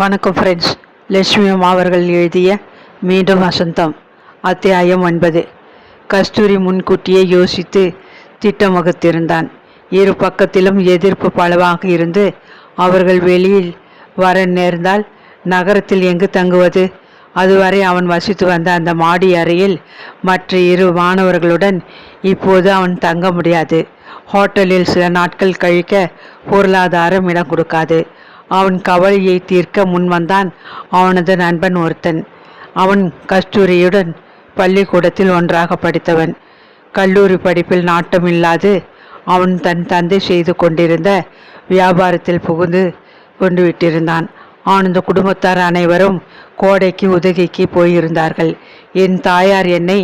வணக்கம் ஃப்ரெண்ட்ஸ் லட்சுமி அம்மா அவர்கள் எழுதிய மீண்டும் வசந்தம் அத்தியாயம் ஒன்பது. கஸ்தூரி முன்கூட்டியே யோசித்து திட்டம் வகுத்திருந்தான் இரு பக்கத்திலும் எதிர்ப்பு பலவாக இருந்து அவர்கள் வெளியில் வர நேர்ந்தால் நகரத்தில் எங்கு தங்குவது? அதுவரை அவன் வசித்து வந்த அந்த மாடி அறையில் மற்ற இரு மாணவர்களுடன் இப்போது அவன் தங்க முடியாது. ஹோட்டலில் சில நாட்கள் கழிக்க பொருளாதாரம் இடம் கொடுக்காது. அவன் கவலையை தீர்க்க முன்வந்தான் அவனது நண்பன் ஒருத்தன். அவன் கஸ்தூரியுடன் பள்ளிக்கூடத்தில் ஒன்றாக படித்தவன். கல்லூரி படிப்பில் நாட்டமில்லாது அவன் தன் தந்தை செய்து கொண்டிருந்த வியாபாரத்தில் புகுந்து கொண்டு விட்டிருந்தான் ஆனந்த குடும்பத்தார் அனைவரும் கோடைக்கு உதகைக்கு போயிருந்தார்கள். என் தாயார் என்னை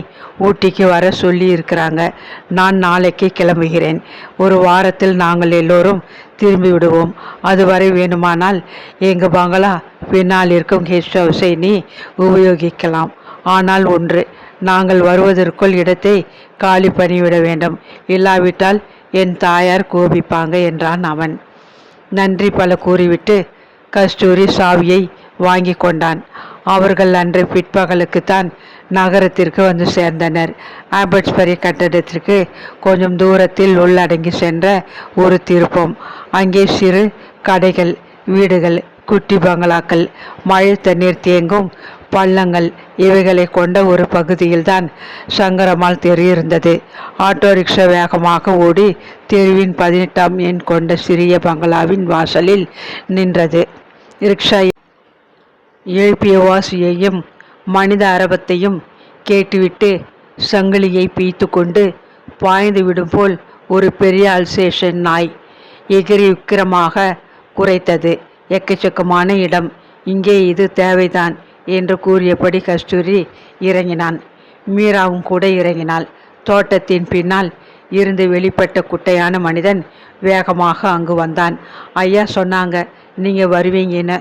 ஊட்டிக்கு வர சொல்லி இருக்கிறாங்க நான் நாளைக்கு கிளம்புகிறேன். ஒரு வாரத்தில் நாங்கள் எல்லோரும் திரும்பி விடுவோம். அதுவரை வேணுமானால் எங்கள் பங்களா பின்னால் இருக்கும் கெஸ்ட் ஹவுஸை நீ உபயோகிக்கலாம். ஆனால் ஒன்று நாங்கள் வருவதற்குள் இடத்தை காலி பண்ணிவிட வேண்டும். இல்லாவிட்டால் என் தாயார் கோபிப்பாங்க என்றான் அவன். நன்றி பல கூறிவிட்டு கஸ்தூரி சாவியை வாங்கி கொண்டான். அவர்கள் அன்று பிற்பகலுக்குத்தான் நகரத்திற்கு வந்து சேர்ந்தனர். ஆம்பட்ஸ்பரி கட்டடத்திற்கு கொஞ்சம் தூரத்தில் உள்ளடங்கி சென்ற ஒரு திருப்பம். அங்கே சிறு கடைகள் வீடுகள் குட்டி பங்களாக்கள் மழை தண்ணீர் தேங்கும் பள்ளங்கள் இவைகளை கொண்ட ஒரு பகுதியில்தான் சங்கரமால் தெரு இருந்தது ஆட்டோ ரிக்ஷா வேகமாக ஓடி தெருவின் பதினெட்டாம் எண் கொண்ட சிறிய பங்களாவின் வாசலில் நின்றது. ரிக்ஷா எழுப்பிய வாசியையும் மனித அரபத்தையும் கேட்டுவிட்டு சங்கிலியை பீய்த்து கொண்டு பாய்ந்து விடும் போல் ஒரு பெரிய அல்சேஷன் நாய் எகிரி உக்கிரமாக குறைத்தது எக்கச்சக்கமான இடம். இங்கே இது தேவைதான் என்று கூறியபடி கஸ்தூரி இறங்கினான். மீராவும் கூட இறங்கினாள். தோட்டத்தின் பின்னால் இருந்து வெளிப்பட்ட குட்டையான மனிதன் வேகமாக அங்கு வந்தான். ஐயா சொன்னாங்க. நீங்கள் வருவீங்கன்னு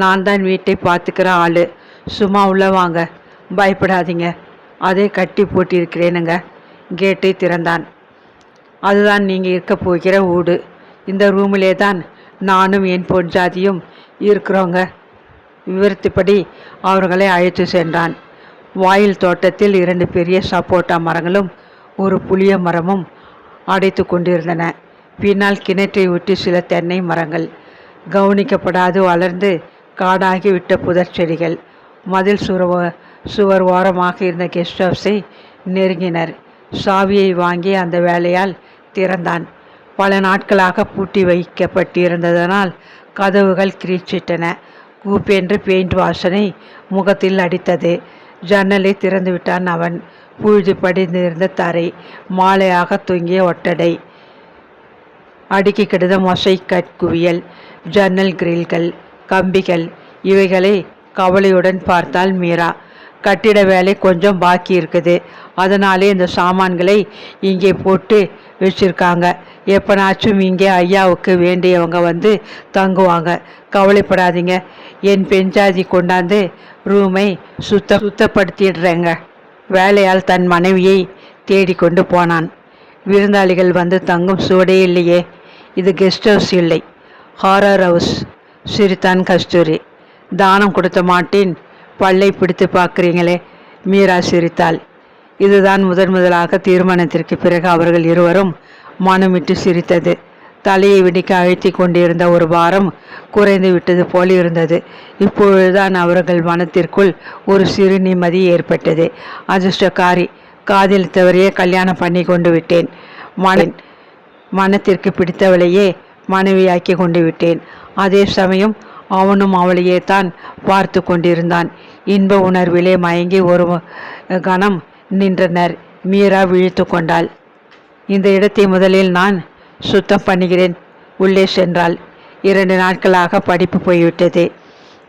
நான் தான் வீட்டை பார்த்துக்கிற ஆள். சும்மா உள்ள வாங்க. பயப்படாதீங்க. அதே கட்டி போட்டிருக்கிறேனுங்க. கேட்டை திறந்தான். அதுதான் நீங்கள் இருக்க போகிற வீடு இந்த ரூமிலே தான் நானும் என் பொன்ஜாதியும் இருக்கிறோங்க. விவரித்தபடி அவர்களை அழைத்து சென்றான். வாயில் தோட்டத்தில் இரண்டு பெரிய சப்போட்டா மரங்களும் ஒரு புளிய மரமும் அடைத்து கொண்டிருந்தன. பின்னால் கிணற்றை ஒட்டி சில தென்னை மரங்கள். கவனிக்கப்படாது வளர்ந்து காடாகி விட்ட புதர் செடிகள் மதில் சுரவ சுவர் ஓரமாக இருந்த கெஸ்ட் ஹவுஸை நெருங்கினர். சாவியை வாங்கி அந்த வேலையால் திறந்தான். பல நாட்களாக பூட்டி வைக்கப்பட்டிருந்ததனால் கதவுகள் கிரீச்சிட்டன. கூப்பென்று பெயிண்ட் வாசனை முகத்தில் அடித்தது. ஜன்னலை திறந்து விட்டான் அவன். புழுதி படிந்திருந்த தரை மாலையாக தொங்கிய ஒட்டடை அடுக்கி கிடந்த மொசை கட்குவியல் ஜன்னல் கிரில்கள் கம்பிகள் இவைகளை கவலையுடன் பார்த்தால் மீரா. கட்டிட வேலை கொஞ்சம் பாக்கி இருக்குது. அதனாலே இந்த சாமான்களை இங்கே போட்டு வச்சுருக்காங்க. எப்போனாச்சும் இங்கே ஐயாவுக்கு வேண்டியவங்க வந்து தங்குவாங்க. கவலைப்படாதீங்க. என் பெஞ்சாதி கொண்டாந்து ரூமை சுத்த சுத்தப்படுத்திடுறேங்க. வேலையால் தன் மனைவியை தேடிக்கொண்டு போனான். விருந்தாளிகள் வந்து தங்கும் சுவடே இல்லையே. இது கெஸ்ட் ஹவுஸ் இல்லை. ஹாரர் ஹவுஸ் சிரித்தான் கஸ்தூரி. தானம் கொடுத்த மாட்டேன் பல்லை பிடித்து பார்க்குறீங்களே மீரா சிரித்தாள். இதுதான் முதன் முதலாக தீர்மானத்திற்கு பிறகு அவர்கள் இருவரும் மனமிட்டு சிரித்தது. தலையை விடிக்க அழுத்தி கொண்டிருந்த ஒரு வாரம் குறைந்து விட்டது போல் இருந்தது. இப்பொழுதுதான் அவர்கள் மனத்திற்குள் ஒரு சிறு நிம்மதி ஏற்பட்டது. அதிர்ஷ்டக்காரி காதில் தவறியே கல்யாணம் பண்ணி கொண்டு விட்டேன். மன மனத்திற்கு பிடித்தவளையே மனைவியாக்கி கொண்டு விட்டேன் அதே சமயம் அவனும் அவளையே தான் பார்த்து கொண்டிருந்தான். இன்ப உணர்விலே மயங்கி ஒரு கணம் நின்றனர். மீரா விழித்து கொண்டாள். இந்த இடத்தை முதலில் நான் சுத்தம் பண்ணுகிறேன். உள்ளே சென்றாள். இரண்டு நாட்களாக படிப்பு போய்விட்டது.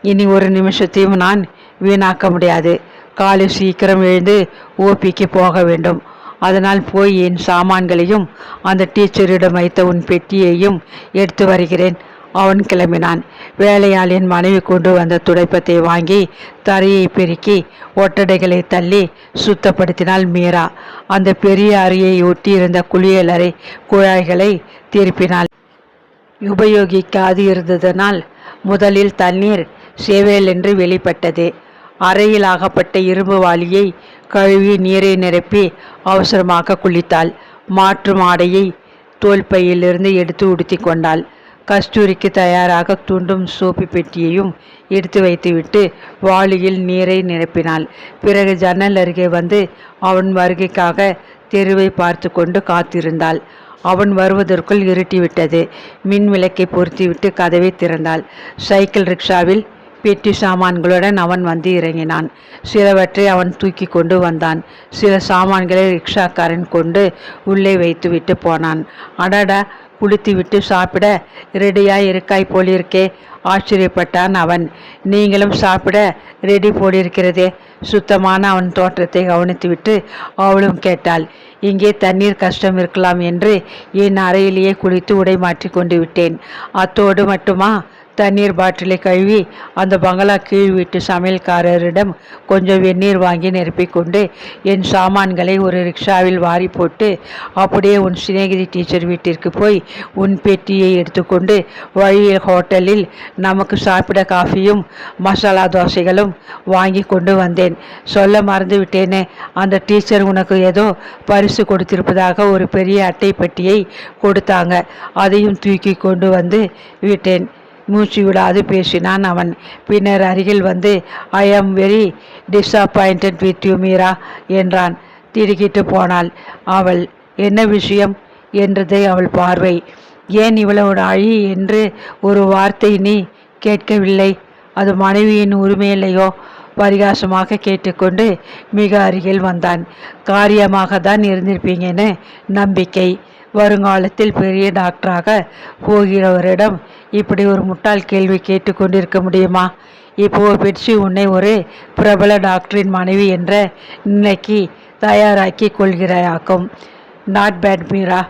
இனி ஒரு நிமிஷத்தையும் நான் வீணாக்க முடியாது. காலை சீக்கிரம் எழுந்து ஓபிக்கு போக வேண்டும். அதனால் போய் என் சாமான்களையும் அந்த டீச்சரிடம் வைத்த உன் பெட்டியையும் எடுத்து வருகிறேன். அவன் கிளம்பினான். வேலையாளின் மனைவி கொண்டு வந்த துடைப்பத்தை வாங்கி தரையை பெருக்கி ஒட்டடைகளை தள்ளி சுத்தப்படுத்தினாள் மீரா. அந்த பெரிய அறையை ஒட்டியிருந்த குளியலறை குழாய்களை திருப்பினாள். உபயோகிக்காது இருந்ததனால் முதலில் தண்ணீர் சேவேல் என்று வெளிப்பட்டது. அறையில் ஆகப்பட்ட இரும்பு வாளியை கழுவி நீரை நிரப்பி அவசரமாக குளித்தாள். மாற்று மாடையை தோல்பையிலிருந்து எடுத்து உடுத்தி கொண்டாள். கஸ்தூரிக்கு தயாராக துண்டும் சோப்பு பெட்டியையும் எடுத்து வைத்துவிட்டு வாளியில் நீரை நிரப்பினாள். பிறகு ஜன்னல் அருகே வந்து அவன் வருகைக்காக தெருவை பார்த்து கொண்டு காத்திருந்தாள். அவன் வருவதற்குள் இருட்டிவிட்டது. மின் விளக்கை பொருத்திவிட்டு கதவை திறந்தாள். சைக்கிள் ரிக்ஷாவில் பெட்டி சாமான்களுடன் அவன் வந்து இறங்கினான். சிலவற்றை அவன் தூக்கி கொண்டு வந்தான். சில சாமான்களை ரிக்ஷாக்காரன் கொண்டு உள்ளே வைத்துவிட்டு போனான். அடடா குளித்துவிட்டு சாப்பிட ரெடியாக இருக்காய் போலிருக்கே. ஆச்சரியப்பட்டான் அவன். நீங்களும் சாப்பிட ரெடி போலிருக்கிறதே. சுத்தமான அவன் தோற்றத்தை கவனித்துவிட்டு அவளும் கேட்டாள். இங்கே தண்ணீர் கஷ்டம் இருக்கலாம் என்று என் அறையிலேயே குளித்து உடை மாற்றி கொண்டு விட்டேன். அத்தோடு மட்டுமா? தண்ணீர் பாட்டிலை கழுவி அந்த பங்களா கீழ் வீட்டு சமையல்காரரிடம் கொஞ்சம் வெந்நீர் வாங்கி நிரப்பிக் கொண்டு என் சாமான்களை ஒரு ரிக்ஷாவில் வாரி போட்டு அப்படியே உன் சிநேகிதி டீச்சர் வீட்டிற்கு போய் உன் பெட்டியை எடுத்துக்கொண்டு வழியில் ஹோட்டலில் நமக்கு சாப்பிட காஃபியும் மசாலா தோசைகளும் வாங்கி கொண்டு வந்தேன். சொல்ல மறந்து விட்டேனே அந்த டீச்சர் உனக்கு ஏதோ பரிசு கொடுத்திருப்பதாக ஒரு பெரிய அட்டை பெட்டியை கொடுத்தாங்க. அதையும் தூக்கி கொண்டு வந்து விட்டேன். மூச்சு விடாது பேசினான் அவன். பின்னர் அருகில் வந்து I am very disappointed with you Meera என்றான். திடுக்கிட்டு போனாள். அவள் என்ன விஷயம்? என்றதை அவள் பார்வை. ஏன் இவ்வளவு அழி என்று ஒரு வார்த்தை நீ கேட்கவில்லை? அது மனைவியின் உரிமையில்லையோ பரிகாசமாக கேட்டுக்கொண்டு மிக அருகில் வந்தான். காரியமாக தான் இருந்திருப்பீங்கன்னு நம்பிக்கை. வருங்காலத்தில் பெரிய டாக்டராக போகிறவரிடம் இப்படி ஒரு முட்டாள் கேள்வி கேட்டுக்கொண்டிருக்க முடியுமா? இப்போ பெட்சி உன்னை ஒரு பிரபல டாக்டரின் மனைவி என்ற நிலைக்கு தயாராக்கி கொள்கிறாயாக்கும். Not bad Meera.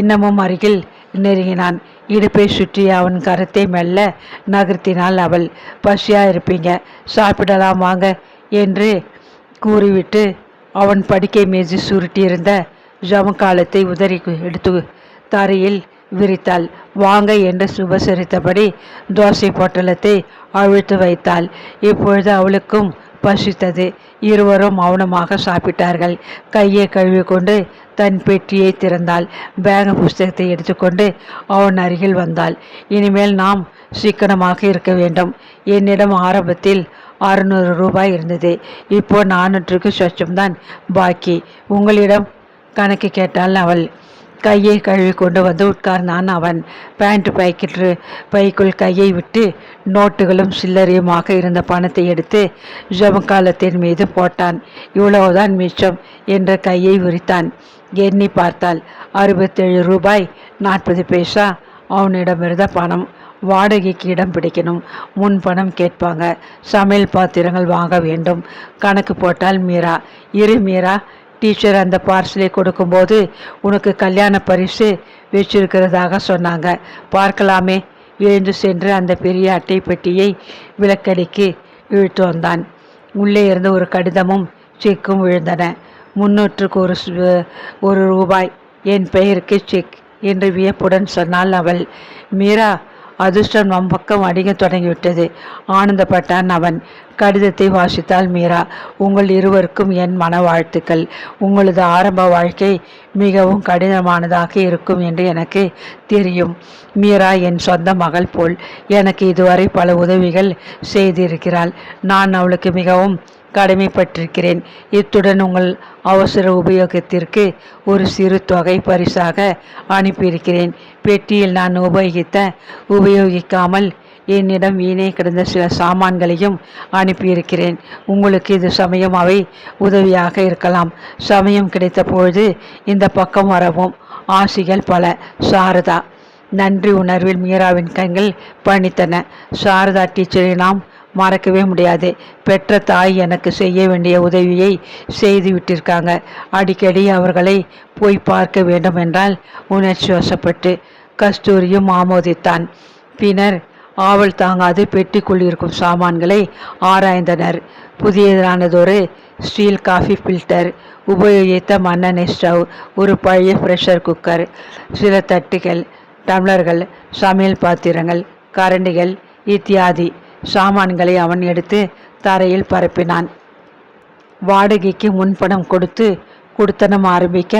இன்னமும் அருகில் நெருங்கினான். இடுப்பை சுற்றி அவன் கரத்தை மெல்ல நகர்த்தினாள் அவள். பசியாக இருப்பீங்க. சாப்பிடலாம் வாங்க என்று கூறிவிட்டு அவன் படுக்கை மேஜி சுருட்டியிருந்த ஜமக்காலத்தை உதறி எடுத்து தரையில் விரித்தாள். வாங்க என்று சுபசரித்தபடி தோசை பொட்டலத்தை அழுத்து வைத்தாள். இப்பொழுது அவளுக்கும் பசித்தது. இருவரும் மௌனமாக சாப்பிட்டார்கள். கையை கழுவிக்கொண்டு தன் பெட்டியை திறந்தாள். பேக புஸ்தகத்தை எடுத்துக்கொண்டு அவன் அருகில் வந்தாள். இனிமேல் நாம் சிக்கனமாக இருக்க வேண்டும். என்னிடம் ஆரம்பத்தில் அறுநூறு ரூபாய் இருந்தது. இப்போ நானூற்றுக்கு சொச்சம்தான் பாக்கி. உங்களிடம் கணக்கு கேட்டாள் அவள். கையை கழுவி கொண்டு வந்து உட்கார்ந்தான் அவன். பேண்ட் பைக்கிட்டு பைக்குள் கையை விட்டு நோட்டுகளும் சில்லறையுமாக இருந்த பணத்தை எடுத்து ஜமக்காலத்தின் மீது போட்டான். இவ்வளவுதான் மிச்சம் என்ற கையை உரித்தான் எண்ணி பார்த்தால் அறுபத்தேழு ரூபாய் நாற்பது பைசா அவனிடமிருந்த பணம். வாடகைக்கு இடம் பிடிக்கணும். முன் பணம் கேட்பாங்க. சமையல் பாத்திரங்கள் வாங்க வேண்டும். கணக்கு போட்டால் மீரா. இரு மீரா டீச்சர் அந்த பார்சலை கொடுக்கும்போது உனக்கு கல்யாண பரிசு வச்சிருக்கிறதாக சொன்னாங்க. பார்க்கலாமே. எழுந்து சென்று அந்த பெரிய அட்டை பெட்டியை விளக்கடிக்கு இழுத்து வந்தான். உள்ளே இருந்து ஒரு கடிதமும் செக்கும் விழுந்தன. முன்னூற்றுக்கு ஒரு ஒரு ரூபாய். என் பெயருக்கு செக் என்று வியப்புடன் சொன்னாள் அவள். மீரா அதிர்ஷ்டம் நம் பக்கம் அடிக்க தொடங்கிவிட்டது. ஆனந்தப்பட்டான் அவன். கடிதத்தை வாசித்தால் மீரா உங்கள் இருவருக்கும் என் மன வாழ்த்துக்கள். உங்களது ஆரம்ப வாழ்க்கை மிகவும் கடினமானதாக இருக்கும் என்று எனக்கு தெரியும். மீரா என் சொந்த மகள் போல் எனக்கு இதுவரை பல உதவிகள் செய்திருக்கிறாள். நான் அவளுக்கு மிகவும் கடமைப்பட்டிருக்கிறேன். இத்துடன் உங்கள் அவசர உபயோகத்திற்கு ஒரு சிறு தொகை பரிசாக அனுப்பியிருக்கிறேன். பெட்டியில் நான் உபயோகித்த உபயோகிக்காமல் என்னிடம் வீணே கிடந்த சில சாமான்களையும் அனுப்பியிருக்கிறேன். உங்களுக்கு இது சமயம் அவை உதவியாக இருக்கலாம். சமயம் கிடைத்த பொழுது இந்த பக்கம் வரவும். ஆசிகள் பல. சாரதா. நன்றி உணர்வில் மீராவின் கண்கள் பணித்தன. சாரதா டீச்சரை நாம் மறக்கவே முடியாது. பெற்ற தாய் எனக்கு செய்ய வேண்டிய உதவியை செய்து விட்டிருக்காங்க அடிக்கடி அவர்களை போய் பார்க்க வேண்டும் என்றால் உணர்ச்சி வசப்பட்டு கஸ்தூரியும் ஆமோதித்தான். பின்னர் ஆவல் தாங்காது பெட்டிக்குள் இருக்கும் சாமான்களை ஆராய்ந்தனர். புதியதானதொரு ஸ்டீல் காஃபி ஃபில்டர் உபயோகித்த மண்ணெண்ணெய் ஸ்டவ் ஒரு பழைய ப்ரெஷர் குக்கர் சில தட்டுகள் டம்ளர்கள் சமையல் பாத்திரங்கள் கரண்டிகள் இத்தியாதி. சாமான்களை அவன் எடுத்து தரையில் பரப்பினான். வாடகைக்கு முன்பணம் கொடுத்து குடுத்தனம் ஆரம்பிக்க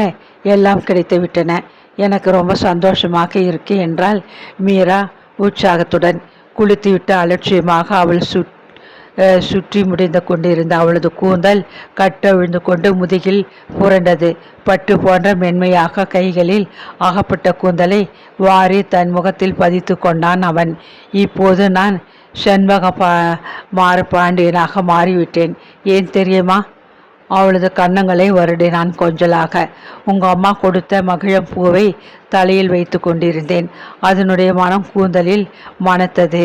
எல்லாம் கிடைத்து விட்டன எனக்கு ரொம்ப சந்தோஷமாக இருக்கு என்றால் மீரா உற்சாகத்துடன். குளித்துவிட்டு அலட்சியமாக அவள் சுட் சுற்றி முடிந்து கொண்டிருந்த அவளது கூந்தல் கட்டவிழ்ந்து கொண்டு முதுகில் புரண்டது. பட்டு போன்ற மென்மையாக கைகளில் அகப்பட்ட கூந்தலை வாரி தன் முகத்தில் பதித்து கொண்டான் அவன். இப்போது நான் செண்பக பா மாறு பாண்டியனாக மாறிவிட்டேன். ஏன் தெரியுமா? அவளது கன்னங்களை வருடினான் கொஞ்சலாக. உங்க அம்மா கொடுத்த மகிழம் பூவை தலையில் வைத்து கொண்டிருந்தேன். அதனுடைய மனம் கூந்தலில் மணத்தது.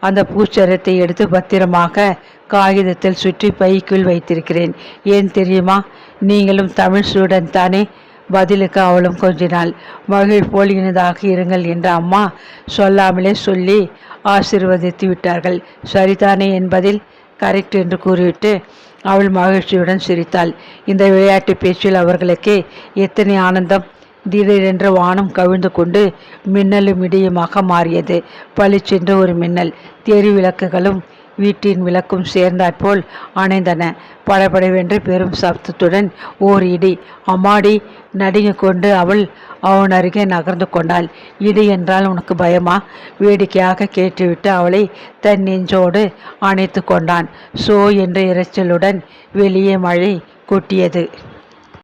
அந்த பூச்சரத்தை எடுத்து பத்திரமாக காகிதத்தில் சுற்றி பைக்குள் வைத்திருக்கிறேன். ஏன் தெரியுமா? நீங்களும் தமிழ் ஸ்டூடெண்ட் தானே. பதிலுக்கு அவளும் கொஞ்சினாள். மகிழ் போல் இனிதாக இருங்கள் என்ற அம்மா சொல்லாமலே சொல்லி ஆசீர்வதித்து விட்டார்கள். சரிதானே என்பதில் கரெக்ட் என்று கூறிவிட்டு அவள் மகிழ்ச்சியுடன் சிரித்தாள். இந்த விளையாட்டு பேச்சில் அவர்களுக்கு எத்தனை ஆனந்தம்! திடீரென்று வானம் கவிழ்ந்து கொண்டு மின்னலும் இடியுமாக மாறியது. பளிச்சென்று ஒரு மின்னல். தெரு விளக்குகளும் வீட்டின் விளக்கும் சேர்ந்தாற்போல் அணைந்தன. படபடவென்று பெரும் சப்தத்துடன் ஓர் இடி அம்மாடி நடுங்கிக் கொண்டு அவள் அவன் அருகே நகர்ந்து கொண்டாள். இடி என்றால் உனக்கு பயமா? வேடிக்கையாக கேட்டுவிட்டு அவளை தன் நெஞ்சோடு அணைத்து கொண்டான். சோ என்ற இரைச்சலுடன் வெளியே மழை கொட்டியது.